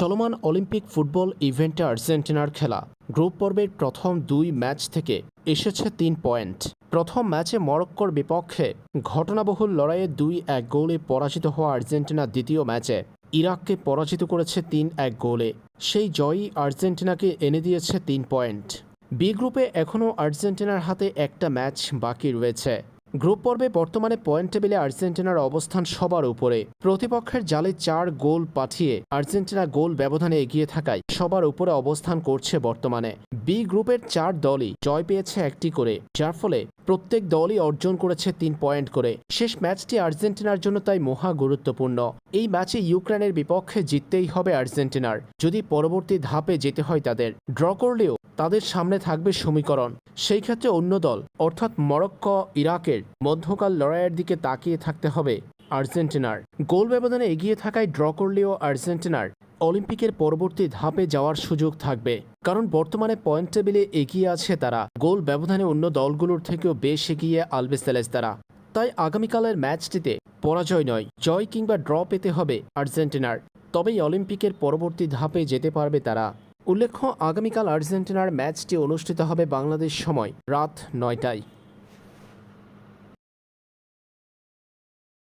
চলমান Olympic football ইভেন্টে আর্জেন্টিনার খেলা। গ্রুপ পর্বের প্রথম দুই ম্যাচ থেকে এসেছে তিন পয়েন্ট। প্রথম ম্যাচে মরক্কোর বিপক্ষে ঘটনাবহুল লড়াইয়ে দুই এক গোলে পরাজিত হওয়া আর্জেন্টিনা দ্বিতীয় ম্যাচে ইরাককে পরাজিত করেছে তিন এক গোলে। সেই জয়ই আর্জেন্টিনাকে এনে দিয়েছে তিন পয়েন্ট। বি গ্রুপে এখনও আর্জেন্টিনার হাতে একটা ম্যাচ বাকি রয়েছে। গ্রুপ পর্বে বর্তমানে পয়েন্ট টেবিলে আর্জেন্টিনার অবস্থান সবার উপরে। প্রতিপক্ষের জালে চার গোল পাঠিয়ে আর্জেন্টিনা গোল ব্যবধানে এগিয়ে থাকায় সবার উপরে অবস্থান করছে বর্তমানে। বি গ্রুপের চার দলই জয় পেয়েছে একটি করে, যার ফলে প্রত্যেক দলই অর্জন করেছে তিন পয়েন্ট করে। শেষ ম্যাচটি আর্জেন্টিনার জন্য তাই মহা গুরুত্বপূর্ণ। এই ম্যাচে ইউক্রেনের বিপক্ষে জিততেই হবে আর্জেন্টিনার, যদি পরবর্তী ধাপে যেতে হয় তাদের। ড্র করলেও তাদের সামনে থাকবে সমীকরণ। সেই ক্ষেত্রে অন্য দল, অর্থাৎ মরক্কো, ইরাকের মধ্যকাল লড়াইয়ের দিকে তাকিয়ে থাকতে হবে আর্জেন্টিনার। গোল ব্যবধানে এগিয়ে থাকায় ড্র করলেও আর্জেন্টিনার অলিম্পিকের পরবর্তী ধাপে যাওয়ার সুযোগ থাকবে। কারণ বর্তমানে পয়েন্ট টেবিলে এগিয়ে আছে তারা। গোল ব্যবধানে অন্য দলগুলোর থেকেও বেশ এগিয়ে আলবেসেলেস তারা। তাই আগামীকালের ম্যাচটিতে পরাজয় নয়, জয় কিংবা ড্র পেতে হবে আর্জেন্টিনার। তবেই অলিম্পিকের পরবর্তী ধাপে যেতে পারবে তারা। উল্লেখ্য, আগামীকাল আর্জেন্টিনার ম্যাচটি অনুষ্ঠিত হবে বাংলাদেশ সময় রাত নয়টায়।